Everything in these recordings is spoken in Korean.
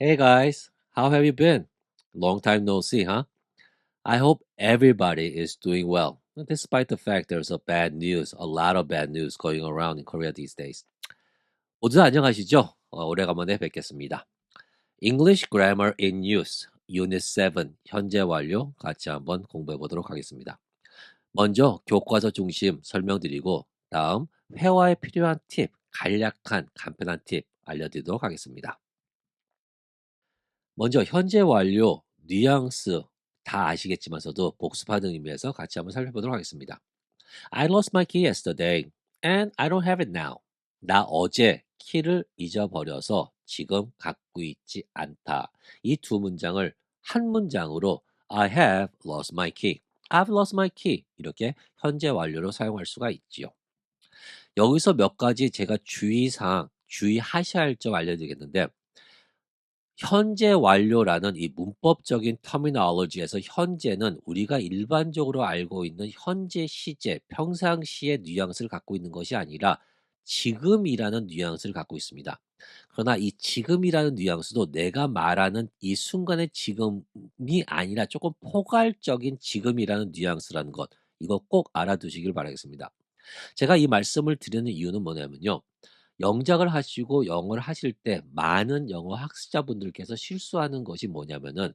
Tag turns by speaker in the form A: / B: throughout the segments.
A: Hey guys, how have you been? Long time no see, huh? I hope everybody is doing well, despite the fact there's a bad news, a lot of bad news going around in Korea these days. 모두 안녕하시죠? 어, 오래간만에 뵙겠습니다. English Grammar in Use, Unit 7, 현재 완료 같이 한번 공부해 보도록 하겠습니다. 먼저 교과서 중심 설명드리고 다음 회화에 필요한 팁, 간략한 간편한 팁 알려드리도록 하겠습니다. 먼저 현재 완료, 뉘앙스 다 아시겠지만서도 복습하는 의미에서 같이 한번 살펴보도록 하겠습니다. I lost my key yesterday and I don't have it now. 나 어제 키를 잊어버려서 지금 갖고 있지 않다. 이 두 문장을 한 문장으로 I have lost my key. I've lost my key. 이렇게 현재 완료로 사용할 수가 있지요. 여기서 몇 가지 제가 주의사항, 주의하셔야 할 점 알려드리겠는데 현재 완료라는 이 문법적인 터미널로지에서 현재는 우리가 일반적으로 알고 있는 현재 시제, 평상시의 뉘앙스를 갖고 있는 것이 아니라 지금이라는 뉘앙스를 갖고 있습니다. 그러나 이 지금이라는 뉘앙스도 내가 말하는 이 순간의 지금이 아니라 조금 포괄적인 지금이라는 뉘앙스라는 것, 이거 꼭 알아두시길 바라겠습니다. 제가 이 말씀을 드리는 이유는 뭐냐면요. 영작을 하시고 영어를 하실 때 많은 영어 학습자분들께서 실수하는 것이 뭐냐면은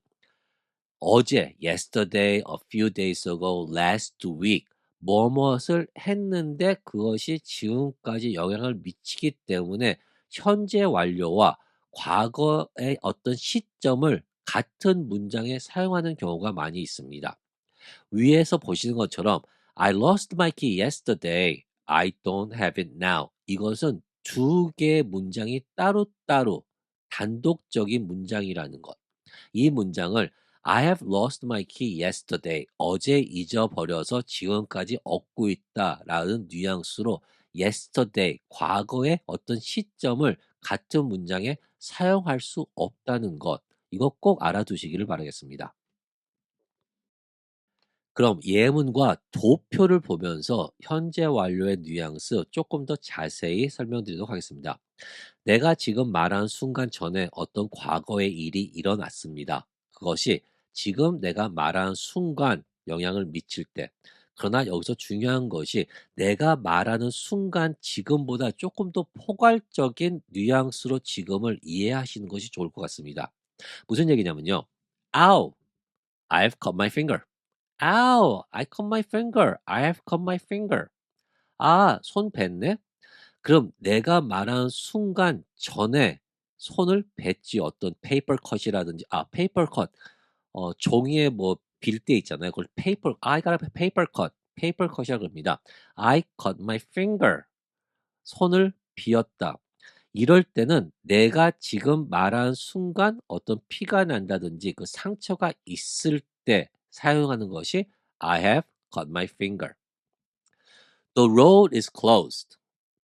A: 어제, yesterday, a few days ago, last week 무엇을 했는데 그것이 지금까지 영향을 미치기 때문에 현재 완료와 과거의 어떤 시점을 같은 문장에 사용하는 경우가 많이 있습니다. 위에서 보시는 것처럼 I lost my key yesterday. I don't have it now. 이것은 두 개의 문장이 따로따로 단독적인 문장이라는 것. 이 문장을 I have lost my key yesterday. 어제 잊어버려서 지금까지 얻고 있다 라는 뉘앙스로 yesterday, 과거의 어떤 시점을 같은 문장에 사용할 수 없다는 것. 이거 꼭 알아두시기를 바라겠습니다. 그럼 예문과 도표를 보면서 현재 완료의 뉘앙스 조금 더 자세히 설명드리도록 하겠습니다. 내가 지금 말한 순간 전에 어떤 과거의 일이 일어났습니다. 그것이 지금 내가 말한 순간 영향을 미칠 때 그러나 여기서 중요한 것이 내가 말하는 순간 지금보다 조금 더 포괄적인 뉘앙스로 지금을 이해하시는 것이 좋을 것 같습니다. 무슨 얘기냐면요. Ow! I've cut my finger. Ow! I cut my finger. I have cut my finger. 아, 손 뱄네? 그럼 내가 말한 순간 전에 손을 뱄지 어떤 페이퍼 컷이라든지 아 페이퍼 컷 어, 종이에 뭐 빌 때 있잖아요. 그걸 페이퍼 I got a paper cut. 페이퍼 컷이라고 합니다. I cut my finger. 손을 비었다. 이럴 때는 내가 지금 말한 순간 어떤 피가 난다든지 그 상처가 있을 때 사용하는 것이 I have cut my finger. The road is closed.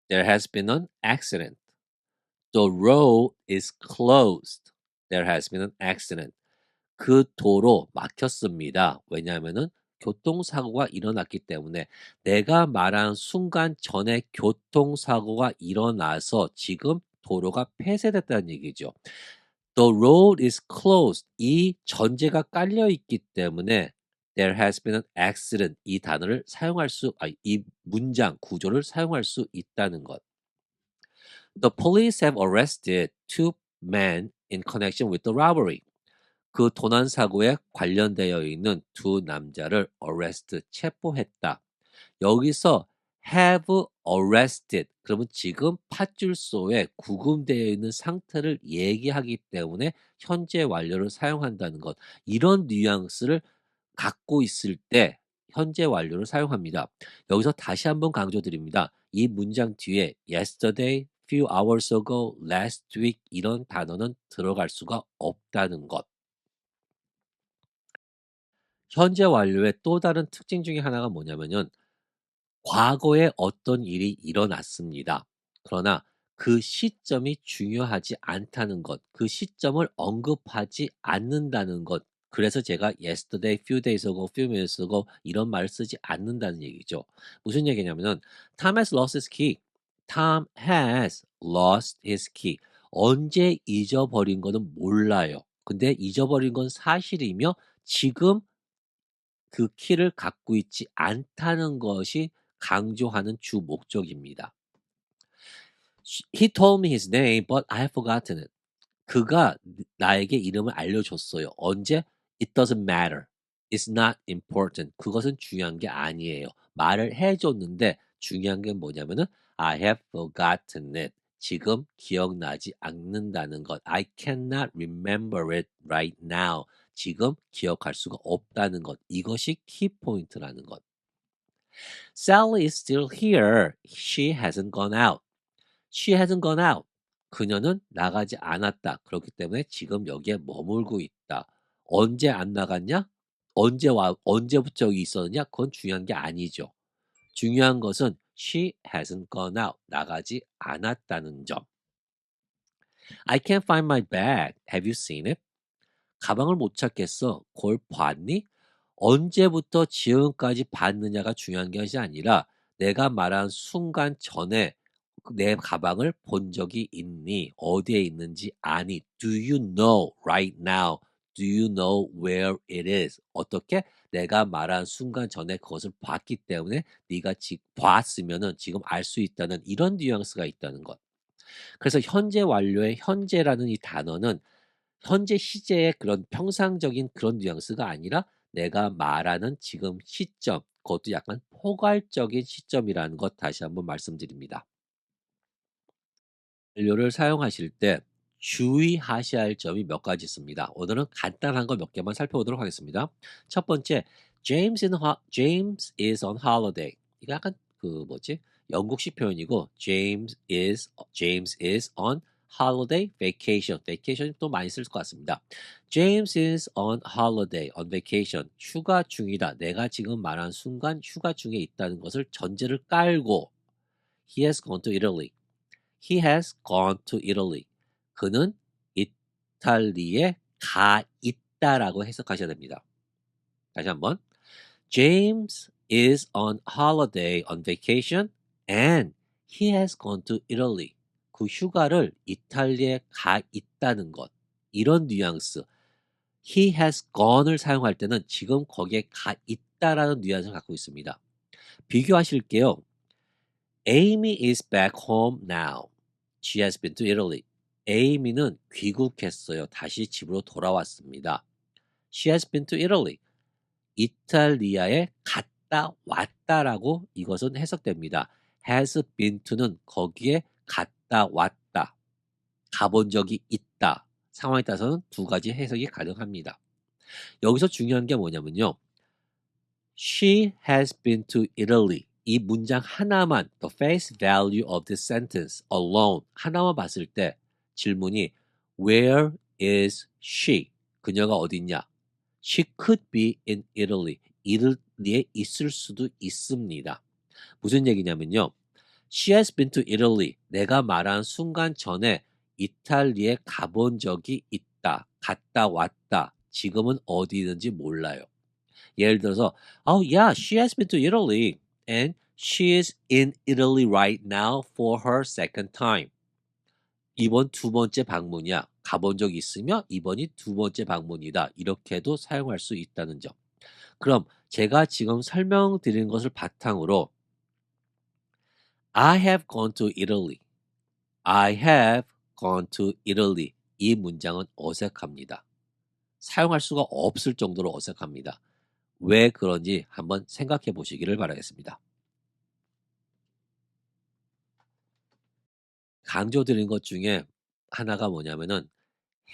A: There has been an accident. The road is closed. There has been an accident. 그 도로 막혔습니다. 왜냐하면은 교통사고가 일어났기 때문에 내가 말한 순간 전에 교통사고가 일어나서 지금 도로가 폐쇄됐다는 얘기죠. The road is closed. 이 전제가 깔려 있기 때문에 there has been an accident. 이 단어를 사용할 수, 아, 이 문장 구조를 사용할 수 있다는 것. The police have arrested two men in connection with the robbery. 그 도난 사고에 관련되어 있는 두 남자를 arrest 체포했다. 여기서 have arrested 그러면 지금 팥줄소에 구금되어 있는 상태를 얘기하기 때문에 현재 완료를 사용한다는 것 이런 뉘앙스를 갖고 있을 때 현재 완료를 사용합니다. 여기서 다시 한번 강조드립니다. 이 문장 뒤에 yesterday, few hours ago, last week 이런 단어는 들어갈 수가 없다는 것. 현재 완료의 또 다른 특징 중에 하나가 뭐냐면은 과거에 어떤 일이 일어났습니다. 그러나 그 시점이 중요하지 않다는 것, 그 시점을 언급하지 않는다는 것. 그래서 제가 yesterday, few days ago, few minutes ago 이런 말을 쓰지 않는다는 얘기죠. 무슨 얘기냐면은 Tom has lost his key. Tom has lost his key. 언제 잊어버린 거는 몰라요. 근데 잊어버린 건 사실이며 지금 그 키를 갖고 있지 않다는 것이 강조하는 주 목적입니다. He told me his name, but I have forgotten it. 그가 나에게 이름을 알려줬어요. 언제? It doesn't matter. It's not important. 그것은 중요한 게 아니에요. 말을 해줬는데 중요한 게 뭐냐면은 I have forgotten it. 지금 기억나지 않는다는 것. I cannot remember it right now. 지금 기억할 수가 없다는 것. 이것이 키포인트라는 것. Sally is still here. She hasn't gone out. She hasn't gone out. 그녀는 나가지 않았다. 그렇기 때문에 지금 여기에 머물고 있다. 언제 안 나갔냐? 언제 와, 언제부터 여기 있었느냐? 그건 중요한 게 아니죠. 중요한 것은 she hasn't gone out. 나가지 않았다는 점. I can't find my bag. Have you seen it? 가방을 못 찾겠어. 그걸 봤니? 언제부터 지금까지 봤느냐가 중요한 것이 아니라 내가 말한 순간 전에 내 가방을 본 적이 있니? 어디에 있는지 아니? Do you know right now? Do you know where it is? 어떻게? 내가 말한 순간 전에 그것을 봤기 때문에 네가 지, 봤으면은 지금 알 수 있다는 이런 뉘앙스가 있다는 것. 그래서 현재 완료의 현재라는 이 단어는 현재 시제의 그런 평상적인 그런 뉘앙스가 아니라 내가 말하는 지금 시점, 그것도 약간 포괄적인 시점이라는 것 다시 한번 말씀드립니다. 완료를 사용하실 때 주의하셔야 할 점이 몇 가지 있습니다. 오늘은 간단한 거 몇 개만 살펴보도록 하겠습니다. 첫 번째, James, in James is on holiday. 이거 약간 그 뭐지? 영국식 표현이고 James is James is on holiday, vacation. vacation 또 많이 쓸 것 같습니다. James is on holiday, on vacation. 휴가 중이다. 내가 지금 말한 순간 휴가 중에 있다는 것을 전제를 깔고 He has gone to Italy. He has gone to Italy. 그는 이탈리에 가 있다라고 해석하셔야 됩니다. 다시 한번. James is on holiday on vacation and he has gone to Italy. 그 휴가를 이탈리에 가 있다는 것. 이런 뉘앙스. he has gone을 사용할 때는 지금 거기에 가 있다라는 뉘앙스를 갖고 있습니다. 비교하실게요. Amy is back home now. She has been to Italy. 에이미는 귀국했어요. 다시 집으로 돌아왔습니다. She has been to Italy. 이탈리아에 갔다 왔다라고 이것은 해석됩니다. has been to는 거기에 갔다 왔다. 가본 적이 있다. 상황에 따라서는 두 가지 해석이 가능합니다. 여기서 중요한 게 뭐냐면요. She has been to Italy. 이 문장 하나만 the face value of this sentence alone 하나만 봤을 때 질문이 where is she? 그녀가 어디 있냐? She could be in Italy. 이탈리에 있을 수도 있습니다. 무슨 얘기냐면요. She has been to Italy. 내가 말한 순간 전에 이탈리에 가본 적이 있다. 갔다 왔다. 지금은 어디 있는지 몰라요. 예를 들어서, oh yeah, she has been to Italy and she is in Italy right now for her second time. 이번 두 번째 방문이야. 가본 적 있으며 이번이 두 번째 방문이다. 이렇게도 사용할 수 있다는 점. 그럼 제가 지금 설명드린 것을 바탕으로 I have gone to Italy. I have gone to Italy. 이 문장은 어색합니다. 사용할 수가 없을 정도로 어색합니다. 왜 그런지 한번 생각해 보시기를 바라겠습니다. 강조드린 것 중에 하나가 뭐냐면은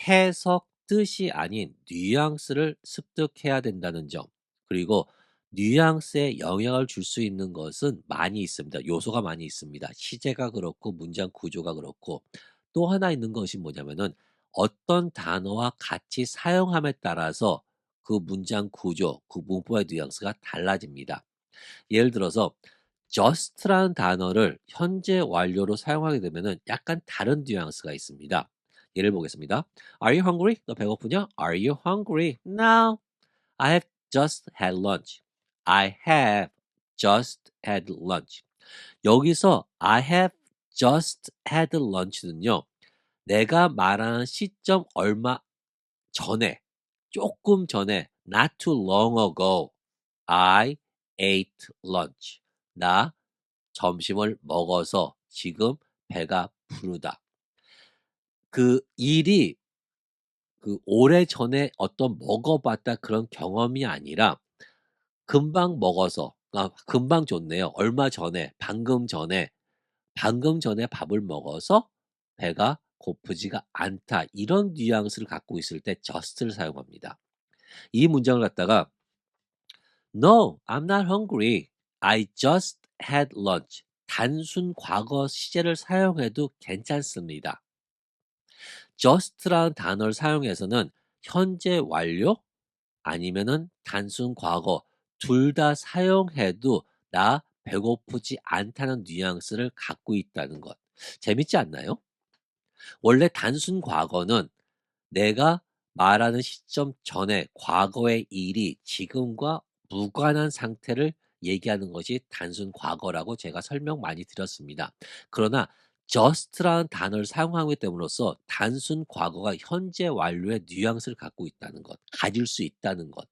A: 해석 뜻이 아닌 뉘앙스를 습득해야 된다는 점. 그리고 뉘앙스에 영향을 줄 수 있는 것은 많이 있습니다. 요소가 많이 있습니다. 시제가 그렇고 문장 구조가 그렇고 또 하나 있는 것이 뭐냐면은 어떤 단어와 같이 사용함에 따라서 그 문장 구조, 그 문법의 뉘앙스가 달라집니다. 예를 들어서 just라는 단어를 현재 완료로 사용하게 되면은 약간 다른 뉘앙스가 있습니다. 예를 보겠습니다. Are you hungry? 너 배고프냐? Are you hungry? No. I have just had lunch. I have just had lunch. 여기서 I have just had lunch는요. 내가 말하는 시점 얼마 전에, 조금 전에, not too long ago, I ate lunch. 나 점심을 먹어서 지금 배가 부르다. 그 일이 그 오래 전에 어떤 먹어봤다 그런 경험이 아니라 금방 먹어서 아 금방 좋네요. 얼마 전에 방금 전에 방금 전에 밥을 먹어서 배가 고프지가 않다. 이런 뉘앙스를 갖고 있을 때 just를 사용합니다. 이 문장을 갖다가 No, I'm not hungry. I just had lunch. 단순 과거 시제를 사용해도 괜찮습니다. just라는 단어를 사용해서는 현재 완료 아니면은 단순 과거 둘 다 사용해도 나 배고프지 않다는 뉘앙스를 갖고 있다는 것. 재밌지 않나요? 원래 단순 과거는 내가 말하는 시점 전에 과거의 일이 지금과 무관한 상태를 얘기하는 것이 단순 과거라고 제가 설명 많이 드렸습니다. 그러나 just라는 단어를 사용하기 때문으로써 단순 과거가 현재 완료의 뉘앙스를 갖고 있다는 것, 가질 수 있다는 것.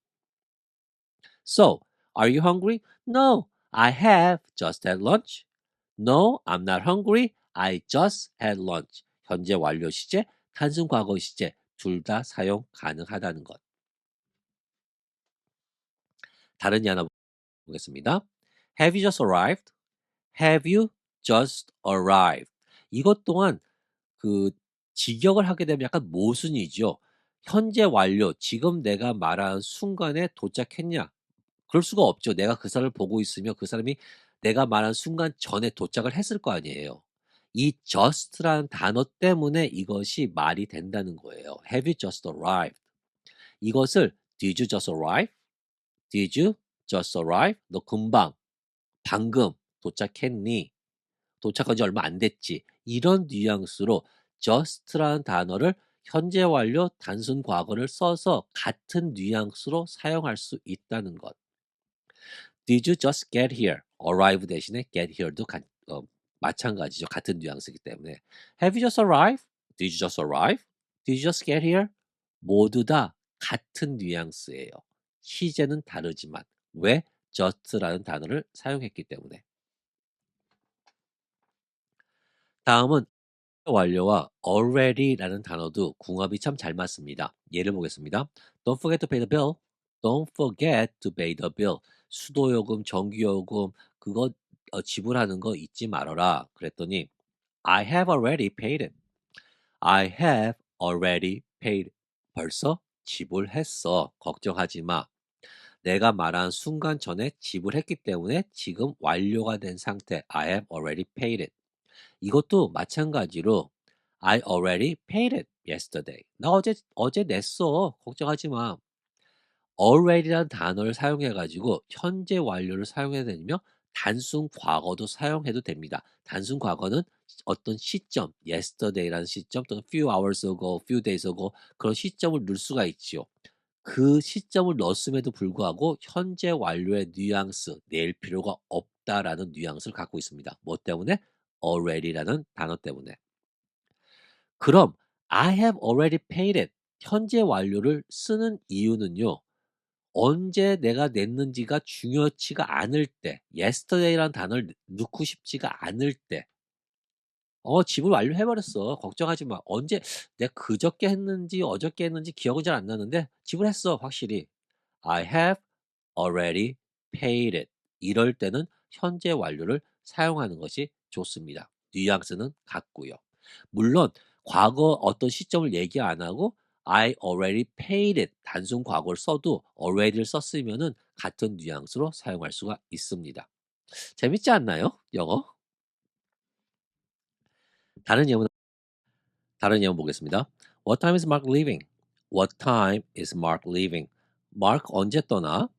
A: So, are you hungry? No, I have just had lunch. No, I'm not hungry. I just had lunch. 현재 완료 시제, 단순 과거 시제 둘 다 사용 가능하다는 것. 다른 예 하나 보겠습니다. Have you just arrived? Have you just arrived? 이것 또한 그 직역을 하게 되면 약간 모순이죠. 현재 완료, 지금 내가 말한 순간에 도착했냐? 그럴 수가 없죠. 내가 그 사람을 보고 있으며 그 사람이 내가 말한 순간 전에 도착을 했을 거 아니에요. 이 just라는 단어 때문에 이것이 말이 된다는 거예요. Have you just arrived? 이것을 Did you just arrive? Did you just arrive? 너 금방, 방금 도착했니? 도착한 지 얼마 안 됐지. 이런 뉘앙스로 just라는 단어를 현재 완료 단순 과거를 써서 같은 뉘앙스로 사용할 수 있다는 것. Did you just get here? arrive 대신에 get here도 가, 어, 마찬가지죠. 같은 뉘앙스이기 때문에. Have you just arrived? Did you just arrive? Did you just get here? 모두 다 같은 뉘앙스예요. 시제는 다르지만 왜 just라는 단어를 사용했기 때문에. 다음은 완료와 already라는 단어도 궁합이 참 잘 맞습니다. 예를 보겠습니다. Don't forget to pay the bill. Don't forget to pay the bill. 수도요금, 전기요금 그거 어, 지불하는 거 잊지 말아라. 그랬더니 I have already paid it. I have already paid. 벌써 지불했어. 걱정하지 마. 내가 말한 순간 전에 지불했기 때문에 지금 완료가 된 상태. I have already paid it. 이것도 마찬가지로 I already paid it yesterday. 나 어제 어제 냈어. 걱정하지 마. Already라는 단어를 사용해 가지고 현재 완료를 사용해야 되며 단순 과거도 사용해도 됩니다. 단순 과거는 어떤 시점, yesterday라는 시점 또는 few hours ago, few days ago 그런 시점을 넣을 수가 있지요. 그 시점을 넣었음에도 불구하고 현재 완료의 뉘앙스 낼 필요가 없다라는 뉘앙스를 갖고 있습니다. 뭐 때문에? already라는 단어 때문에. 그럼 I have already paid it 현재 완료를 쓰는 이유는요. 언제 내가 냈는지가 중요치가 않을 때 yesterday라는 단어를 넣고 싶지가 않을 때 어, 지불 완료해 버렸어. 걱정하지 마. 언제 내가 그저께 했는지 어저께 했는지 기억은 잘 안 나는데 지불했어. 확실히. I have already paid it. 이럴 때는 현재 완료를 사용하는 것이 좋습니다. 뉘앙스는 같고요. 물론 과거 어떤 시점을 얘기 안 하고 I already paid it 단순 과거를 써도 already를 썼으면은 같은 뉘앙스로 사용할 수가 있습니다. 재밌지 않나요? 영어? 다른 예문 다른 예문 보겠습니다. What time is Mark leaving? What time is Mark leaving? Mark 언제 떠나?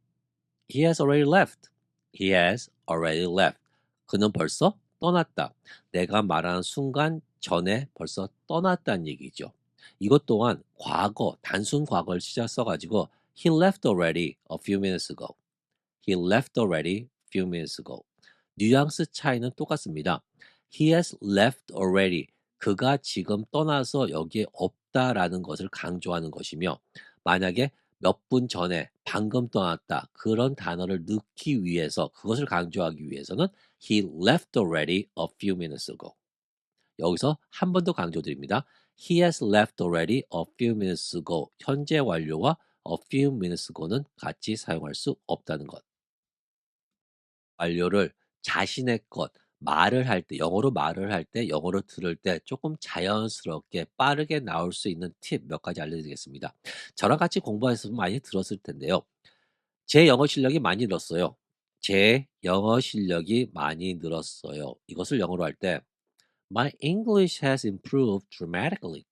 A: He has already left. He has already left. 그는 벌써 떠났다. 내가 말하는 순간 전에 벌써 떠났다는 얘기죠. 이것 또한 과거, 단순 과거를 시작 써가지고 He left already a few minutes ago. He left already a few minutes ago. 뉘앙스 차이는 똑같습니다. He has left already. 그가 지금 떠나서 여기에 없다라는 것을 강조하는 것이며 만약에 몇 분 전에 방금 떠났다 그런 단어를 넣기 위해서 그것을 강조하기 위해서는 he left already a few minutes ago. 여기서 한 번 더 강조드립니다. He has left already a few minutes ago. 현재 완료와 a few minutes ago는 같이 사용할 수 없다는 것. 완료를 자신의 것, 말을 할 때, 영어로 말을 할 때, 영어로 들을 때 조금 자연스럽게 빠르게 나올 수 있는 팁 몇 가지 알려드리겠습니다. 저랑 같이 공부하셔서 많이 들었을 텐데요. 제 영어 실력이 많이 늘었어요. 제 영어 실력이 많이 늘었어요. 이것을 영어로 할 때, My English has improved dramatically.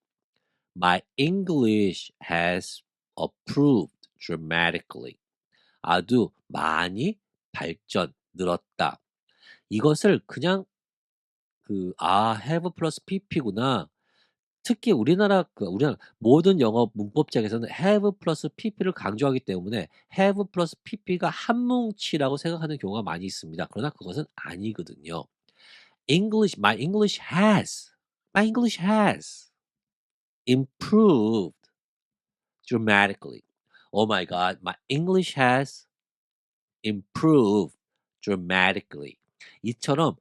A: My English has improved dramatically. 아주 많이 발전, 늘었다. 이것을 그냥 그, 아, have 플러스 pp구나. 특히 우리나라, 그, 우리나라 모든 영어 문법책에서는 have 플러스 pp를 강조하기 때문에 have 플러스 pp가 한 뭉치라고 생각하는 경우가 많이 있습니다. 그러나 그것은 아니거든요. English, my English has, my English has improved dramatically. Oh my God, my English has improved dramatically. 이처럼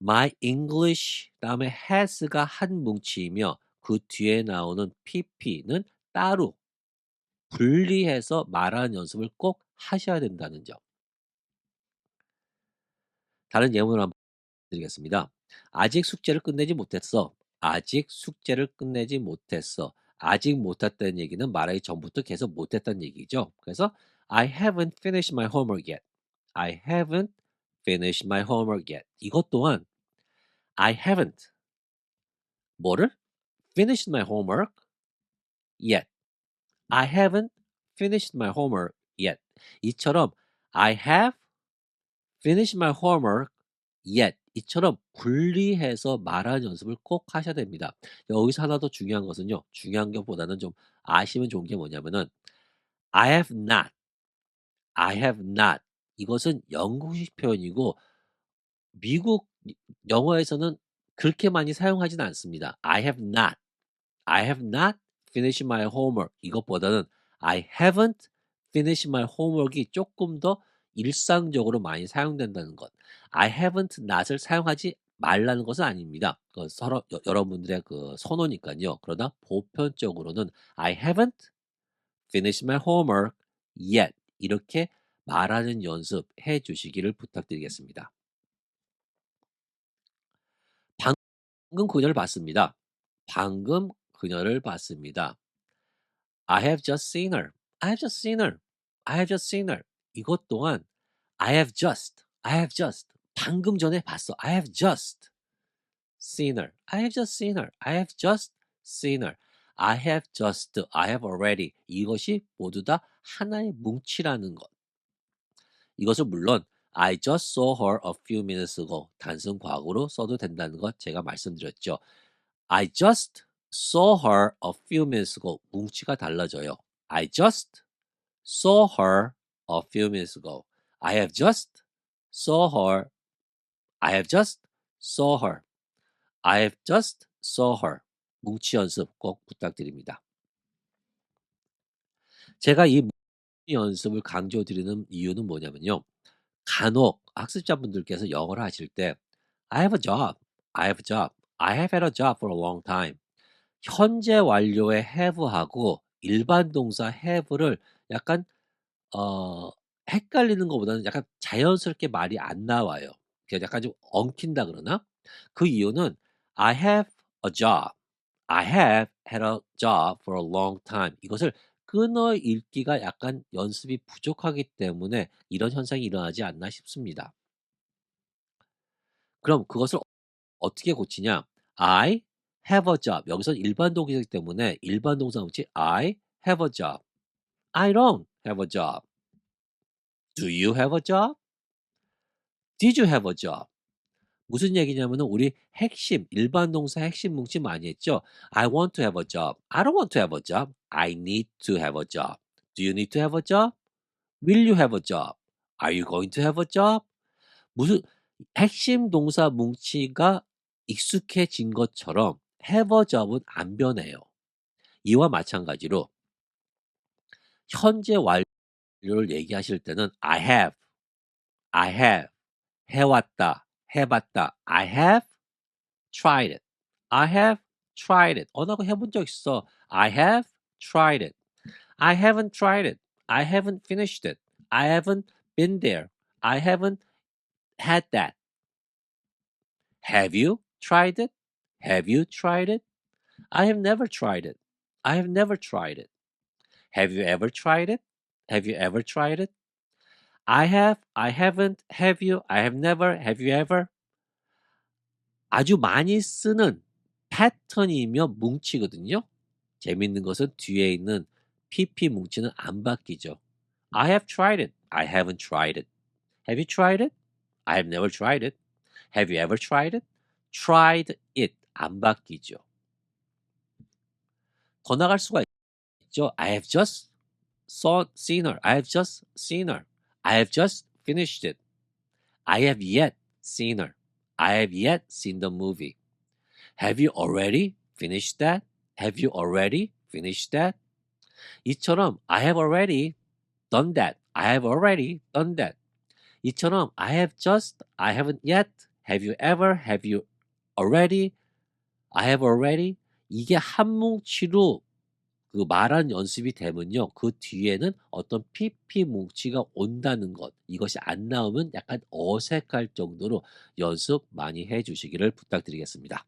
A: my English 다음에 has가 한 뭉치이며 그 뒤에 나오는 pp는 따로 분리해서 말하는 연습을 꼭 하셔야 된다는 점. 다른 예문을 한번 드리겠습니다. 아직 숙제를 끝내지 못했어. 아직 숙제를 끝내지 못했어. 아직 못했다는 얘기는 말하기 전부터 계속 못했다는 얘기죠. 그래서 I haven't finished my homework yet. I haven't finished my homework yet. 이것 또한 I haven't 뭐를 finished my homework yet. I haven't finished my homework yet. 이처럼 I have finished my homework yet. 이처럼 분리해서 말하는 연습을 꼭 하셔야 됩니다. 여기서 하나 더 중요한 것은요. 중요한 것보다는 좀 아시면 좋은 게 뭐냐면은 I have not, I have not 이것은 영국식 표현이고 미국 영어에서는 그렇게 많이 사용하지는 않습니다. I have not, I have not finished my homework 이것보다는 I haven't finished my homework이 조금 더 일상적으로 많이 사용된다는 것. I haven't not을 사용하지 말라는 것은 아닙니다. 그 서로 여, 여러분들의 그 선호니까요. 그러나 보편적으로는 I haven't finished my homework yet 이렇게 말하는 연습 해 주시기를 부탁드리겠습니다. 방금 그녀를 봤습니다. 방금 그녀를 봤습니다. I have just seen her. I have just seen her. I have just seen her. 이것 또한 I have just, I have just 방금 전에 봤어. I have just seen her. I have just seen her. I have just seen her. I have just, I have already 이것이 모두 다 하나의 뭉치라는 것. 이것을 물론 I just saw her a few minutes ago 단순 과거로 써도 된다는 것 제가 말씀드렸죠. I just saw her a few minutes ago 뭉치가 달라져요. I just saw her a few minutes ago. I have just saw her. I have just saw her. I have just saw her. 뭉치 연습 꼭 부탁드립니다. 제가 이 연습을 강조드리는 이유는 뭐냐면요. 간혹 학습자분들께서 영어를 하실 때 I have a job, I have a job, I have had a job for a long time. 현재 완료의 have하고 일반 동사 have를 약간 어 헷갈리는 것보다는 약간 자연스럽게 말이 안 나와요. 그냥 약간 좀 엉킨다 그러나? 그 이유는 I have a job. I have had a job for a long time. 이것을 끊어 읽기가 약간 연습이 부족하기 때문에 이런 현상이 일어나지 않나 싶습니다. 그럼 그것을 어떻게 고치냐? I have a job. 여기서 일반 동사이기 때문에 일반 동사 없이 I have a job. I don't have a job. Do you have a job? Did you have a job? 무슨 얘기냐면은 우리 핵심 일반 동사 핵심 뭉치 많이 했죠. I want to have a job. I don't want to have a job. I need to have a job. Do you need to have a job? Will you have a job? Are you going to have a job? 무슨 핵심 동사 뭉치가 익숙해진 것처럼 have a job은 안 변해요. 이와 마찬가지로 현재 완료 를 얘기하실 때는 I have, I have, 해왔다, 해봤다. I have tried it. I have tried it. 어, 나그 해본 적 있어. I have tried it. I haven't tried it. I haven't finished it. I haven't been there. I haven't had that. Have you tried it? Have you tried it? I have never tried it. I have never tried it. Have you ever tried it? Have you ever tried it? I have, I haven't, have you, I have never, have you ever? 아주 많이 쓰는 패턴이며 뭉치거든요. 재밌는 것은 뒤에 있는 PP 뭉치는 안 바뀌죠. I have tried it. I haven't tried it. Have you tried it? I have never tried it. Have you ever tried it? Tried it. 안 바뀌죠. 더 나갈 수가 있죠. I have just saw, seen her. I have just seen her. I have just finished it. I have yet seen her. I have yet seen the movie. Have you already finished that? Have you already finished that? 이처럼 I have already done that. I have already done that. 이처럼 I have just, I haven't yet, have you ever, have you already, I have already 이게 한 뭉치로 그 말한 연습이 되면요. 그 뒤에는 어떤 PP 뭉치가 온다는 것. 이것이 안 나오면 약간 어색할 정도로 연습 많이 해 주시기를 부탁드리겠습니다.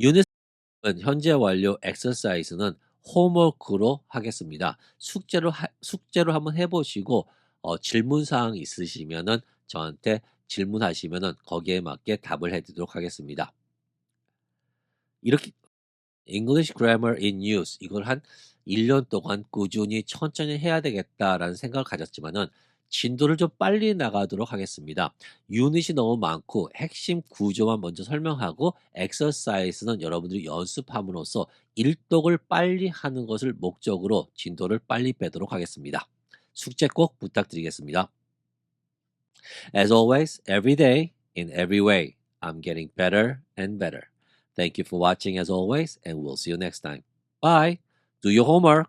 A: 유닛 현재 완료 엑서사이즈는 홈워크로 하겠습니다. 숙제로 하, 숙제로 한번 해보시고 어, 질문 사항 있으시면은 저한테 질문하시면은 거기에 맞게 답을 해드리도록 하겠습니다. 이렇게 English Grammar in Use 이걸 한 1년 동안 꾸준히 천천히 해야 되겠다라는 생각을 가졌지만은 진도를 좀 빨리 나가도록 하겠습니다. 유닛이 너무 많고 핵심 구조만 먼저 설명하고 엑서사이즈는 여러분들이 연습함으로써 일독을 빨리 하는 것을 목적으로 진도를 빨리 빼도록 하겠습니다. 숙제 꼭 부탁드리겠습니다. As always, every day, in every way, I'm getting better and better. Thank you for watching as always, and we'll see you next time. Bye. Do your homework.